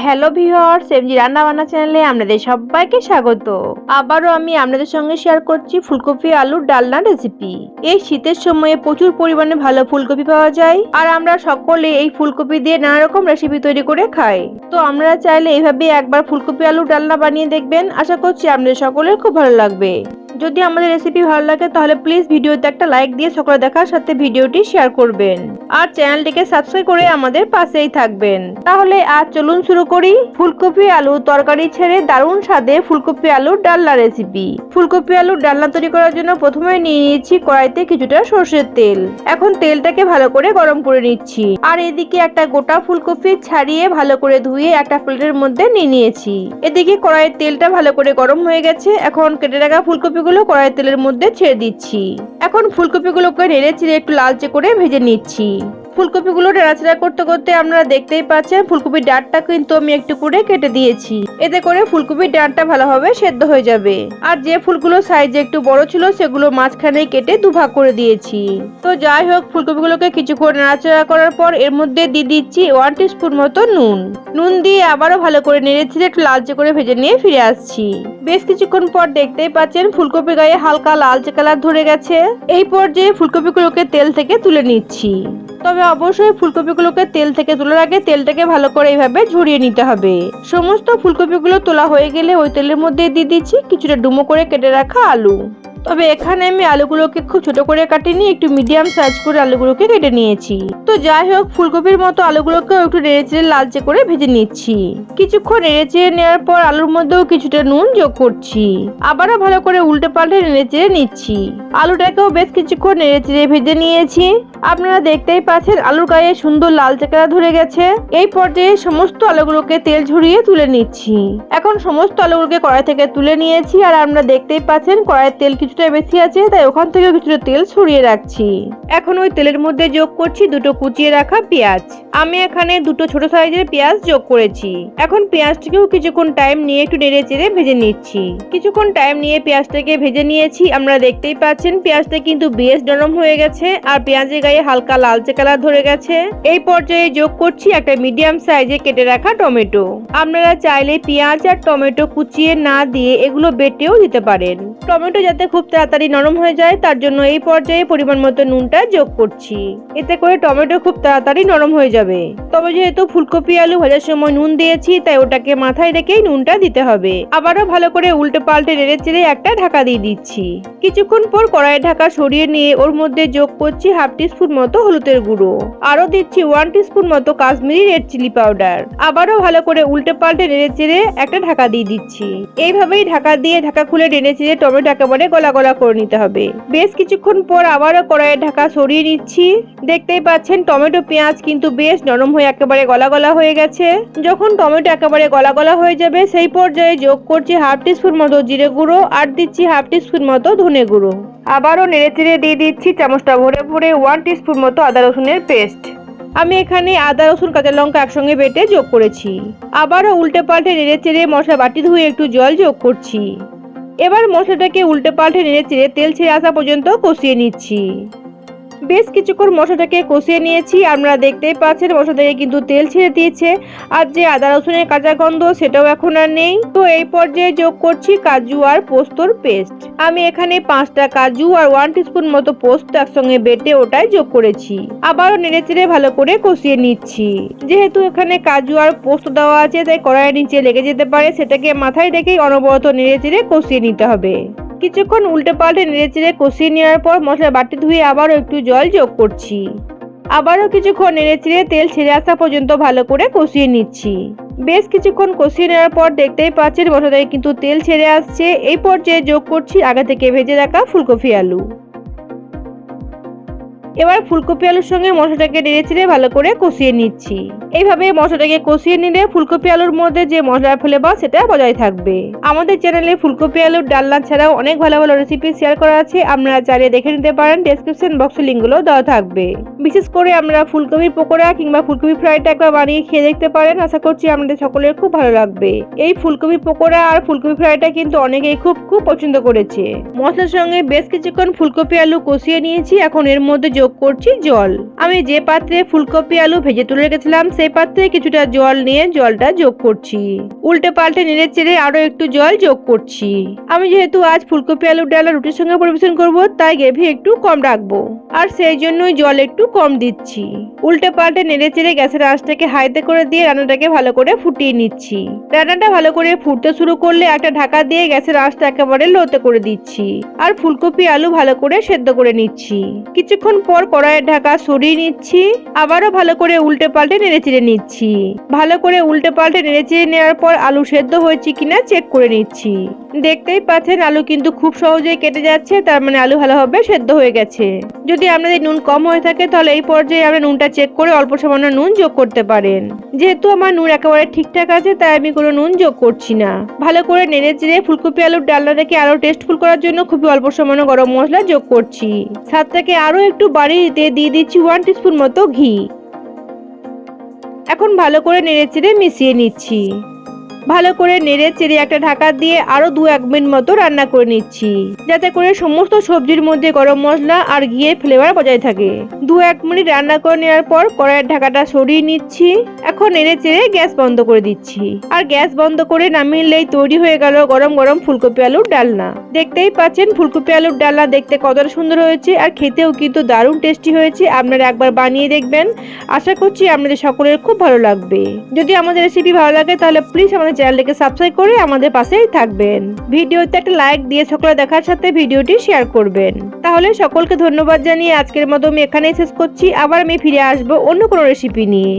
Hello viewers MG রান্না বান্না চ্যানেলে আপনাদের সবাইকে স্বাগত। আবারও আমি আপনাদের সঙ্গে শেয়ার করছি ফুলকপি, আলুর ডালনা রেসিপি এই শীতের সময়ে প্রচুর পরিমাণে ভালো ফুলকপি পাওয়া যায়, আর আমরা সকলে এই ফুলকপি দিয়ে নানা রকম রেসিপি তৈরি করে খাই। তো আমরা চাইলে এইভাবে একবার ফুলকপি, আলুর ডালনা বানিয়ে দেখবেন। আশা করছি আপনাদের সকলের খুব ভালো লাগবে। যদি আমাদের রেসিপি ভালো লাগে, তাহলে প্লিজ ভিডিওতে একটা লাইক দিয়ে সকলে দেখার সাথে ভিডিওটি শেয়ার করবেন। আর চ্যানেলটিকে সাবস্ক্রাইব করে আমাদের পাশেই থাকবেন। তাহলে আজ চলুন শুরু করি ফুলকপি আলু তরকারি ছেড়ে দারুণ স্বাদে ফুলকপি আলুর ডালনা রেসিপি ফুলকপি আলুর ডালনা তৈরি করার জন্য প্রথমে নিয়ে নিয়েছি কড়াইতে কিছুটা সর্ষের তেল। এখন তেলটাকে ভালো করে গরম করে নিচ্ছি। আর এদিকে একটা গোটা ফুলকপি ছাড়িয়ে ভালো করে ধুয়ে একটা প্লেটের মধ্যে নিয়ে নিয়েছি। এদিকে কড়াইয়ের তেলটা ভালো করে গরম হয়ে গেছে। এখন কেটে রাখা ফুলকপিগুলো কড়াইয়ের তেলের মধ্যে ছেড়ে দিচ্ছি। এখন ফুলকপিগুলোকে নেড়ে চিড়ে একটু লালচে করে ভেজে নিচ্ছি। ফুলকপিগুলো নাড়াচাড়া করতে করতে আপনারা দেখতেই পাচ্ছেন, ফুলকপির ডাঁটটা কিন্তু আমি একটু করে কেটে দিয়েছি। এতে করে ফুলকপির ডাঁটটা ভালোভাবে সেদ্ধ হয়ে যাবে। আর যে ফুলগুলো সাইজে একটু বড় ছিল, সেগুলো মাঝখানে কেটে দুভাগ করে দিয়েছি। তো যাই হোক, ফুলকপিগুলোকে কিছুক্ষণ নাড়াচাড়া করার পর এর মধ্যে দিয়ে দিচ্ছি ওয়ান টিস্পুন মতো নুন। নুন দিয়ে আবারও ভালো করে নেড়ে ছেড়ে একটু লালচে করে ভেজে নিয়ে ফিরে আসছি। বেশ কিছুক্ষণ পর দেখতেই পাচ্ছেন, ফুলকপি গায়ে হালকা লালচে কালার ধরে গেছে। এই পর্যায়ে ফুলকপিগুলোকে তেল থেকে তুলে নিচ্ছি। তবে অবশ্যই ফুলকপিগুলোকে তেল থেকে তোলার আগে তেলটাকে ভালো করে এইভাবে ঝরিয়ে নিতে হবে। সমস্ত ফুলকপিগুলো তোলা হয়ে গেলে ওই তেলের মধ্যে দিয়ে দিচ্ছি কিছুটা ডুমো করে কেটে রাখা আলু। তবে এখানে আমি আলুগুলোকে খুব ছোট করে কাটিনি, একটু মিডিয়াম সাইজ করে আলুগুলোকে কেটে নিয়েছি। তো যাই হোক, ফুলকপির মতো আলুগুলোকেও একটু নেড়ে চেড়ে লালচে করে ভেজে নিচ্ছি। কিছুক্ষণ নেড়ে চেড়ে নেওয়ার পর আলুর মধ্যেও কিছুটা নুন যোগ করছি। আবারও ভালো করে উল্টে পাল্টে নেড়ে চেড়ে নিচ্ছি। আলুটাকেও বেশ কিছুক্ষণ নেড়ে চেড়ে ভেজে নিয়েছি। আপনারা দেখতেই পাচ্ছেন, আলুর গায়ে সুন্দর লাল কালার ধরে গেছে। এই পর্যায়ে সমস্ত আলুগুলোকে তেল ঝরিয়ে তুলে নিচ্ছি। এখন সমস্ত আলুগুলোকে কড়াই থেকে তুলে নিয়েছি আর আমরা দেখতেই পাচ্ছেন, কড়াইয়ের তেল কিছুটা বেশি আছে, তাই ওখান থেকে কিছুটা তেল ছড়িয়ে রাখছি। এখন ওই তেলের মধ্যে যোগ করছি দুটো কুচিয়ে রাখা পেঁয়াজ। আমি এখানে দুটো ছোট সাইজের পেঁয়াজ যোগ করেছি। এখন পেঁয়াজটাকেও কিছুক্ষণ টাইম নিয়ে একটু নেড়ে চেড়ে ভেজে নিচ্ছি। কিছুক্ষণ টাইম নিয়ে পেঁয়াজটাকে ভেজে নিয়েছি। আমরা দেখতেই পাচ্ছেন, পেঁয়াজটা কিন্তু বেশ নরম হয়ে গেছে আর পেঁয়াজের গায়ে হালকা লালচে কালার ধরে গেছে। এই পর্যায়ে যোগ করছি একটা মিডিয়াম সাইজে কেটে রাখা টমেটো। আপনারা চাইলে পেঁয়াজ আর টমেটো কুচিয়ে না দিয়ে এগুলো বেটেও দিতে পারেন। টমেটো যাতে খুব তাড়াতাড়ি নরম হয়ে যায়, তার জন্য এই পর্যায়ে পরিমাণ মতো নুনটা যোগ করছি। এতে করে টমেটো খুব তাড়াতাড়ি নরম হয়ে যাবে। তবে যেহেতু ফুলকপি, আলু ভাজার সময় নুন দিয়েছি, তাই ওটাকে মাথায় রেখেই নুনটা দিতে হবে। আবারও ভালো করে উল্টে পাল্টে নেড়ে চেড়ে একটা ঢাকা দিয়ে দিচ্ছি। কিছুক্ষণ পর কড়াইয়ের ঢাকা সরিয়ে নিয়ে ওর মধ্যে যোগ করছি হাফ টিস্পুন মতো হলুদের গুঁড়ো। আরও দিচ্ছি ওয়ান টিস্পুন মতো কাশ্মীরি রেড চিলি পাউডার। আবারও ভালো করে উল্টে পাল্টে নেড়ে চেড়ে একটা ঢাকা দিয়ে দিচ্ছি। এইভাবেই ঢাকা দিয়ে ঢাকা খুলে নেড়ে চেড়ে টমেটো একেবারে গলা গলা করে নিতে হবে। বেশ কিছুক্ষণ পর আবারও কড়াইয়ের ঢাকা সরিয়ে নিচ্ছি। দেখতেই পাচ্ছেন টমেটো, পেঁয়াজ কিন্তু বেশ নরম হয়ে একেবারে গলা গলা হয়ে গেছে। যখন টমেটো একেবারে গলা গলা হয়ে যাবে, সেই পর্যায়ে যোগ করছি হাফ টিস্পুন মতো জিরে গুঁড়ো আর দিচ্ছি হাফ টিস্পুন মতো ধনে গুঁড়ো। আবারও নেড়ে চেড়ে দিয়ে দিচ্ছি চামচটা ভরে ভরে ওয়ান টিস্পুন মতো আদা রসুনের পেস্ট। আমি এখানে আদা, রসুন, কাঁচা লঙ্কা একসঙ্গে বেটে যোগ করেছি। আবারও উল্টে পাল্টে নেড়ে চেড়ে মশলা বাটি ধুয়ে একটু জল যোগ করছি। এবার মশলাটাকে উল্টে পাল্টে নেড়ে চেড়ে তেল ছেড়ে আসা পর্যন্ত কষিয়ে নিচ্ছি। বেশ কিছুক্ষণ মশলাটাকে কষিয়ে নিয়েছি। আপনারা দেখতেই পাচ্ছেন মশলা থেকে কিন্তু তেল ছেড়ে দিয়েছে। আর যে আদা, রসুনের কাঁচা গন্ধ, সেটাও এখন আর নেই। তো এই পর্যায়ে যোগ করছি কাজু আর পোস্তর পেস্ট। আমি এখানে পাঁচটা কাজু আর ওয়ান টিস্পুন মতো পোস্ত একসঙ্গে বেটে ওটাই যোগ করেছি। আবারও নেড়ে চেড়ে ভালো করে কষিয়ে নিচ্ছি। যেহেতু এখানে কাজু আর পোস্ত দেওয়া আছে, তাই কড়াইয়ের নিচে লেগে যেতে পারে। সেটাকে মাথায় রেখেই অনবরত নেড়ে চেড়ে কষিয়ে নিতে হবে। কিছুক্ষণ উল্টে পাল্টে নেড়ে চেড়ে কষিয়ে নেওয়ার পর মশলা বাটি ধুয়ে আবারও একটু জল যোগ করছি। আবারও কিছুক্ষণ নেড়ে চেড়ে তেল ছেড়ে আসা পর্যন্ত ভালো করে কষিয়ে নিচ্ছি। বেশ কিছুক্ষণ কষিয়ে নেওয়ার পর দেখতেই পাচ্ছেন মশলা থেকে কিন্তু তেল ছেড়ে আসছে। এই পর্যায়ে যোগ করছি আগে থেকে ভেজে রাখা ফুলকপি আলু। এবার ফুলকপি আলুর সঙ্গে মশলাটাকে নেড়ে চেড়ে ভালো করে কষিয়ে নিচ্ছি। এইভাবে মশলাটাকে কষিয়ে নিলে ফুলকপি আলুর মধ্যে যে মশলার ফ্লেভার সেটা বজায় থাকবে। আমাদের চ্যানেলে ফুলকপি আলুর ডালনা ছাড়াও অনেক ভালো ভালো রেসিপি শেয়ার করা আছে, আপনারা চাইলে দেখে নিতে পারেন ডেসক্রিপশন বক্সে লিঙ্কগুলো দেওয়া থাকবে। বিশেষ করে আমরা ফুলকপির পকোড়া কিংবা ফুলকপি ফ্রাইটা একবার বানিয়ে খেয়ে দেখতে পারেন, আশা করছি আমাদের সকলের খুব ভালো লাগবে। এই ফুলকপি পকোড়া আর ফুলকপি ফ্রাইটা কিন্তু অনেকেই খুব খুব পছন্দ করেছে। মশলার সঙ্গে বেশ কিছুক্ষণ ফুলকপি আলু কষিয়ে নিয়েছি, এখন এর মধ্যে যোগ করছি জল। আমি যে পাত্রে ফুলকপি, আলু ভেজে তুলে রেখেছিলাম, সেই পাত্রে কিছুটা জল নিয়ে জলটা যোগ করছি। উল্টে পাল্টে নেড়ে চেড়ে আরও একটু জল যোগ করছি। আমি যেহেতু আজ ফুলকপি, আলু, ডাল রুটির সঙ্গে পরিবেশন করব, তাই গ্রেভি একটু কম রাখব। আর সেই জন্যই জল একটু কম দিচ্ছি। উল্টে পাল্টে নেড়ে চেড়ে গ্যাসের আঁচটাকে হাইতে করে দিয়ে রান্নাটাকে ভালো করে ফুটিয়ে নিচ্ছি। রান্নাটা ভালো করে ফুটতে শুরু করলে একটা ঢাকা দিয়ে গ্যাসের আঁচটা একেবারে লোতে করে দিচ্ছি। আর ফুলকপি, আলু ভালো করে সেদ্ধ করে নিচ্ছি। কিছুক্ষণ পর কড়াইয়ের ঢাকা সরিয়ে নিচ্ছি। আবারও ভালো করে উল্টে পাল্টে নেড়ে চেড়ে নিচ্ছি। ভালো করে উল্টে পাল্টে নেড়ে চেড়ে নেওয়ার পর আলু সেদ্ধ হয়েছে কিনা চেক করে নিচ্ছি। দেখতেই পাচ্ছেন আলু কিন্তু খুব সহজেই কেটে যাচ্ছে, তার মানে আলু ভালোভাবে সেদ্ধ হয়ে গেছে। যদি আপনাদের নুন কম হয়ে থাকে, তাহলে এই পর্যায়ে আমরা নুনটা চেক করে অল্প সামান্য নুন যোগ করতে পারেন। যেহেতু আমার নুন একেবারে ঠিকঠাক আছে, তাই আমি কোনো নুন যোগ করছি না। ভালো করে নেড়ে চেড়ে ফুলকপি আলুর ডালনাটাকে আরও টেস্টফুল করার জন্য খুবই অল্প সামান্য গরম মশলা যোগ করছি। স্বাদটাকে আরও একটু বাড়িয়ে দিতে দিয়ে দিচ্ছি ওয়ান টিস্পুন মতো ঘি। এখন ভালো করে নেড়ে চেড়ে মিশিয়ে নিচ্ছি। ভালো করে নেড়ে চেড়ে একটা ঢাকা দিয়ে আরও দু এক মিনিট মতো রান্না করে নিচ্ছি। যাতে করে সমস্ত সবজির মধ্যে গরম মশলা আর ঘিয়ে ফ্লেভার বজায় থাকে। দু এক মিনিট রান্না করে নেওয়ার পর কড়াইয়ের ঢাকাটা সরিয়ে নিচ্ছি। এখন নেড়ে চেড়ে গ্যাস বন্ধ করে দিচ্ছি। আর গ্যাস বন্ধ করে নামিয়ে তৈরি হয়ে গেল গরম গরম ফুলকপি আলুর ডালনা। দেখতেই পাচ্ছেন, ফুলকপি আলুর ডালনা দেখতে কতটা সুন্দর হয়েছে আর খেতেও কিন্তু দারুণ টেস্টি হয়েছে। আপনারা একবার বানিয়ে দেখবেন। আশা করছি আপনাদের সকলের খুব ভালো লাগবে। যদি আমাদের রেসিপি ভালো লাগে তাহলে প্লিজ আমাদের চ্যানেলটিকে সাবস্ক্রাইব করে আমাদের পাশেই থাকবেন। ভিডিওতে একটা লাইক দিয়ে সকলে দেখার সাথে ভিডিওটি শেয়ার করবেন। তাহলে সকলকে ধন্যবাদ জানিয়ে আজকের মতো আমি এখানেই শেষ করছি। আবার আমি ফিরে আসব অন্য কোনো রেসিপি নিয়ে।